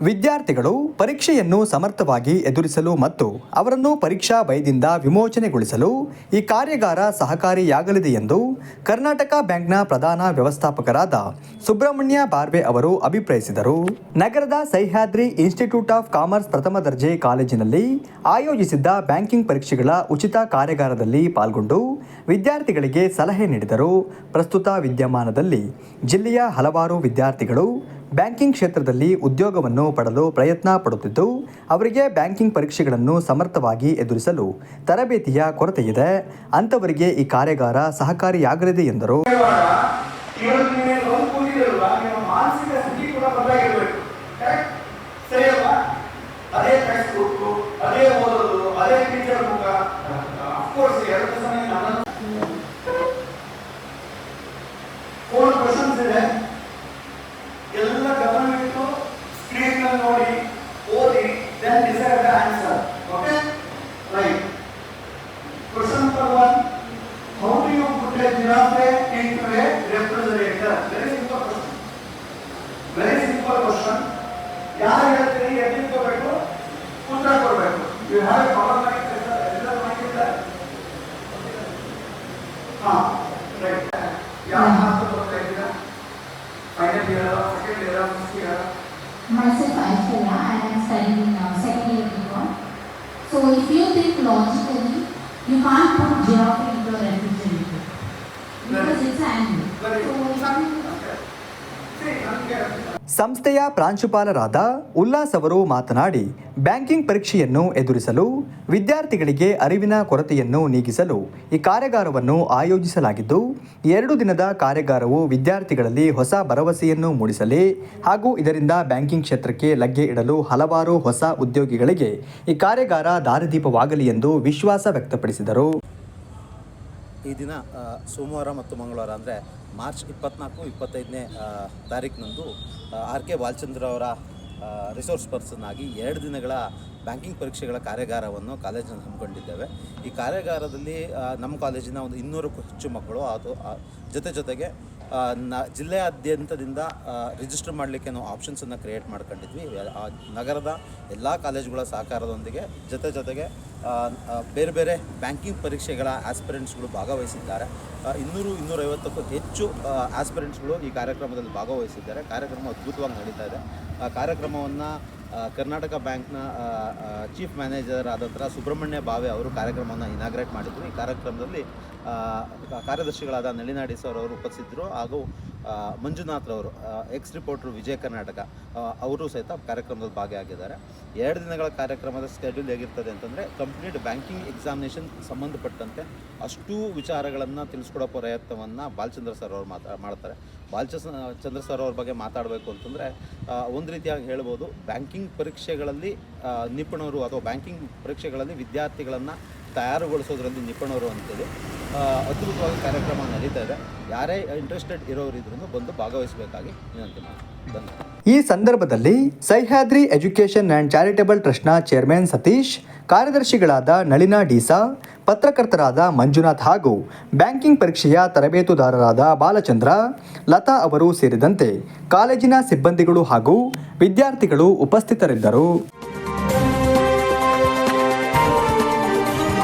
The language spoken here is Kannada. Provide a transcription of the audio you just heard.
ವಿದ್ಯಾರ್ಥಿಗಳು ಪರೀಕ್ಷೆಯನ್ನು ಸಮರ್ಥವಾಗಿ ಎದುರಿಸಲು ಮತ್ತು ಅವರನ್ನು ಪರೀಕ್ಷಾ ಭಯದಿಂದ ವಿಮೋಚನೆಗೊಳಿಸಲು ಈ ಕಾರ್ಯಾಗಾರ ಸಹಕಾರಿಯಾಗಲಿದೆ ಎಂದು ಕರ್ನಾಟಕ ಬ್ಯಾಂಕ್ನ ಪ್ರಧಾನ ವ್ಯವಸ್ಥಾಪಕರಾದ ಸುಬ್ರಹ್ಮಣ್ಯ ಬಾರ್ವೆ ಅವರು ಅಭಿಪ್ರಾಯಿಸಿದರು. ನಗರದ ಸಹ್ಯಾದ್ರಿ ಇನ್ಸ್ಟಿಟ್ಯೂಟ್ ಆಫ್ ಕಾಮರ್ಸ್ ಪ್ರಥಮ ದರ್ಜೆ ಕಾಲೇಜಿನಲ್ಲಿ ಆಯೋಜಿಸಿದ್ದ ಬ್ಯಾಂಕಿಂಗ್ ಪರೀಕ್ಷೆಗಳ ಉಚಿತ ಕಾರ್ಯಾಗಾರದಲ್ಲಿ ಪಾಲ್ಗೊಂಡು ವಿದ್ಯಾರ್ಥಿಗಳಿಗೆ ಸಲಹೆ ನೀಡಿದರು. ಪ್ರಸ್ತುತ ವಿದ್ಯಮಾನದಲ್ಲಿ ಜಿಲ್ಲೆಯ ಹಲವಾರು ವಿದ್ಯಾರ್ಥಿಗಳು ಬ್ಯಾಂಕಿಂಗ್ ಕ್ಷೇತ್ರದಲ್ಲಿ ಉದ್ಯೋಗವನ್ನು ಪಡೆದು ಪ್ರಯತ್ನ ಪಡುತ್ತಿದ್ದು, ಅವರಿಗೆ ಬ್ಯಾಂಕಿಂಗ್ ಪರೀಕ್ಷೆಗಳನ್ನು ಸಮರ್ಥವಾಗಿ ಎದುರಿಸಲು ತರಬೇತಿಯ ಕೊರತೆಯಿದೆ. ಅಂಥವರಿಗೆ ಈ ಕಾರ್ಯಾಗಾರ ಸಹಕಾರಿಯಾಗಲಿದೆ ಎಂದರು. ಕ್ವಶನ್ಸ್ ಇದೆ ಎಲ್ಲ ಗಮನವಿಟ್ಟು ಸ್ಕ್ರೀನ್ ನೋಡಿ, ಓದಿ then decide the answer okay right question number one how you you put a giraffe into a very simple simple question. Simple question. ಯಾರು ಹೇಳ್ತೀರಿ ಎಲ್ಲಿ ಕೊಡಬೇಕು. ಉತ್ತರ ಕೊಡಬೇಕು you have a power mind ಎಲ್ಲ ಹಾಂ ಹಾ ರೈಟ್ ಯಾವ Myself Aishwarya and I'm studying uh, second year BCom. So if you think logically, you can't put geography into a refrigerator because it's animal. So you can't. Okay. See, I'm ಸಂಸ್ಥೆಯ ಪ್ರಾಂಶುಪಾಲರಾದ ಉಲ್ಲಾಸ್ ಅವರು ಮಾತನಾಡಿ, ಬ್ಯಾಂಕಿಂಗ್ ಪರೀಕ್ಷೆಯನ್ನು ಎದುರಿಸಲು, ವಿದ್ಯಾರ್ಥಿಗಳಿಗೆ ಅರಿವಿನ ಕೊರತೆಯನ್ನು ನೀಗಿಸಲು ಈ ಕಾರ್ಯಾಗಾರವನ್ನು ಆಯೋಜಿಸಲಾಗಿದ್ದು, ಎರಡು ದಿನದ ಕಾರ್ಯಾಗಾರವು ವಿದ್ಯಾರ್ಥಿಗಳಲ್ಲಿ ಹೊಸ ಭರವಸೆಯನ್ನು ಮೂಡಿಸಲಿ ಹಾಗೂ ಇದರಿಂದ ಬ್ಯಾಂಕಿಂಗ್ ಕ್ಷೇತ್ರಕ್ಕೆ ಲಗ್ಗೆ ಇಡಲು ಹಲವಾರು ಹೊಸ ಉದ್ಯೋಗಿಗಳಿಗೆ ಈ ಕಾರ್ಯಾಗಾರ ದಾರಿದೀಪವಾಗಲಿ ಎಂದು ವಿಶ್ವಾಸ ವ್ಯಕ್ತಪಡಿಸಿದರು. ಈ ದಿನ ಸೋಮವಾರ ಮತ್ತು ಮಂಗಳವಾರ ಅಂದರೆ ಮಾರ್ಚ್ ಇಪ್ಪತ್ನಾಲ್ಕು, ಇಪ್ಪತ್ತೈದನೇ ತಾರೀಕಿನಂದು ಆರ್ ಕೆ ಬಾಲಚಂದ್ರ ಅವರ ರಿಸೋರ್ಸ್ ಪರ್ಸನ್ ಆಗಿ ಎರಡು ದಿನಗಳ ಬ್ಯಾಂಕಿಂಗ್ ಪರೀಕ್ಷೆಗಳ ಕಾರ್ಯಾಗಾರವನ್ನು ಕಾಲೇಜಿನಲ್ಲಿ ಹಮ್ಮಿಕೊಂಡಿದ್ದೇವೆ. ಈ ಕಾರ್ಯಾಗಾರದಲ್ಲಿ ನಮ್ಮ ಕಾಲೇಜಿನ ಒಂದು ಇನ್ನೂರಕ್ಕೂ ಹೆಚ್ಚು ಮಕ್ಕಳು ಅದು ಜೊತೆ ಜೊತೆಗೆ ನ, ಜಿಲ್ಲೆಯಾದ್ಯಂತದಿಂದ ರಿಜಿಸ್ಟರ್ ಮಾಡಲಿಕ್ಕೆ ನಾವು ಆಪ್ಷನ್ಸನ್ನು ಕ್ರಿಯೇಟ್ ಮಾಡ್ಕೊಂಡಿದ್ವಿ. ಆ ನಗರದ ಎಲ್ಲ ಕಾಲೇಜುಗಳ ಸಹಕಾರದೊಂದಿಗೆ, ಜೊತೆ ಜೊತೆಗೆ ಬೇರೆ ಬೇರೆ ಬ್ಯಾಂಕಿಂಗ್ ಪರೀಕ್ಷೆಗಳ ಆಸ್ಪಿರೆಂಟ್ಸ್ಗಳು ಭಾಗವಹಿಸಿದ್ದಾರೆ. ಇನ್ನೂರು ಇನ್ನೂರೈವತ್ತಕ್ಕೂ ಹೆಚ್ಚು ಆಸ್ಪಿರೆಂಟ್ಸ್ಗಳು ಈ ಕಾರ್ಯಕ್ರಮದಲ್ಲಿ ಭಾಗವಹಿಸಿದ್ದಾರೆ. ಕಾರ್ಯಕ್ರಮ ಅದ್ಭುತವಾಗಿ ನಡೀತಾ ಇದೆ. ಆ, ಕಾರ್ಯಕ್ರಮವನ್ನು ಕರ್ನಾಟಕ ಬ್ಯಾಂಕ್ನ ಚೀಫ್ ಮ್ಯಾನೇಜರ್ ಆದಂಥ ಸುಬ್ರಹ್ಮಣ್ಯ ಭಾವೆ ಅವರು ಕಾರ್ಯಕ್ರಮವನ್ನು ಇನಾಗ್ರೇಟ್ ಮಾಡಿದ್ರು. ಈ ಕಾರ್ಯಕ್ರಮದಲ್ಲಿ ಕಾರ್ಯದರ್ಶಿಗಳಾದ ನಳಿನಾಡಿ ಸರ್ ಅವರು ಉಪಸ್ಥಿತರು ಹಾಗೂ ಆ, ಮಂಜುನಾಥ್ ಅವರು ಎಕ್ಸ್ ರಿಪೋರ್ಟ್ರು ವಿಜಯ ಕರ್ನಾಟಕ ಅವರು ಸಹಿತ ಕಾರ್ಯಕ್ರಮದಲ್ಲಿ ಭಾಗಿಯಾಗಿದ್ದಾರೆ. ಎರಡು ದಿನಗಳ ಕಾರ್ಯಕ್ರಮದ ಸ್ಕೆಡ್ಯೂಲ್ ಹೇಗಿರ್ತದೆ ಅಂತಂದರೆ ಕಂಪ್ಲೀಟ್ ಬ್ಯಾಂಕಿಂಗ್ ಎಕ್ಸಾಮಿನೇಷನ್ ಸಂಬಂಧಪಟ್ಟಂತೆ ಅಷ್ಟು ವಿಚಾರಗಳನ್ನು ತಿಳಿಸ್ಕೊಡೋ ಪ್ರಯತ್ನವನ್ನು ಬಾಲಚಂದ್ರ ಸರ್ ಅವರು ಮಾತಾ ಮಾಡ್ತಾರೆ. ಬಾಲಚಂದ್ರ ಚಂದ್ರ ಸರ್ ಅವ್ರ ಬಗ್ಗೆ ಮಾತಾಡಬೇಕು ಅಂತಂದರೆ ಒಂದು ರೀತಿಯಾಗಿ ಹೇಳ್ಬೋದು ಬ್ಯಾಂಕಿಂಗ್ ಪರೀಕ್ಷೆಗಳಲ್ಲಿ ನಿಪುಣರು ಅಥವಾ ಬ್ಯಾಂಕಿಂಗ್ ಪರೀಕ್ಷೆಗಳಲ್ಲಿ ವಿದ್ಯಾರ್ಥಿಗಳನ್ನು ತಯಾರುಗೊಳಿಸೋದ್ರಲ್ಲಿ ನಿಪುಣರು ಅಂತೇಳಿ ಅದ್ಭುತವಾಗಿ ಕಾರ್ಯಕ್ರಮ ನಡೀತಾ ಇದೆ. ಯಾರೇ ಇಂಟ್ರೆಸ್ಟೆಡ್ ಇದ್ರೂ ಬಂದು ಭಾಗವಹಿಸಬೇಕಾಗಿ ವಿನಂತಿ ಈ ಸಂದರ್ಭದಲ್ಲಿ ಸಹ್ಯಾದ್ರಿ ಎಜುಕೇಷನ್ ಆ್ಯಂಡ್ ಚಾರಿಟೇಬಲ್ ಟ್ರಸ್ಟ್ನ ಚೇರ್ಮನ್ ಸತೀಶ್, ಕಾರ್ಯದರ್ಶಿಗಳಾದ ನಳಿನಾ ಡೀಸಾ, ಪತ್ರಕರ್ತರಾದ ಮಂಜುನಾಥ್ ಹಾಗೂ ಬ್ಯಾಂಕಿಂಗ್ ಪರೀಕ್ಷೆಯ ತರಬೇತುದಾರರಾದ ಬಾಲಚಂದ್ರ, ಲತಾ ಅವರು ಸೇರಿದಂತೆ ಕಾಲೇಜಿನ ಸಿಬ್ಬಂದಿಗಳು ಹಾಗೂ ವಿದ್ಯಾರ್ಥಿಗಳು ಉಪಸ್ಥಿತರಿದ್ದರು.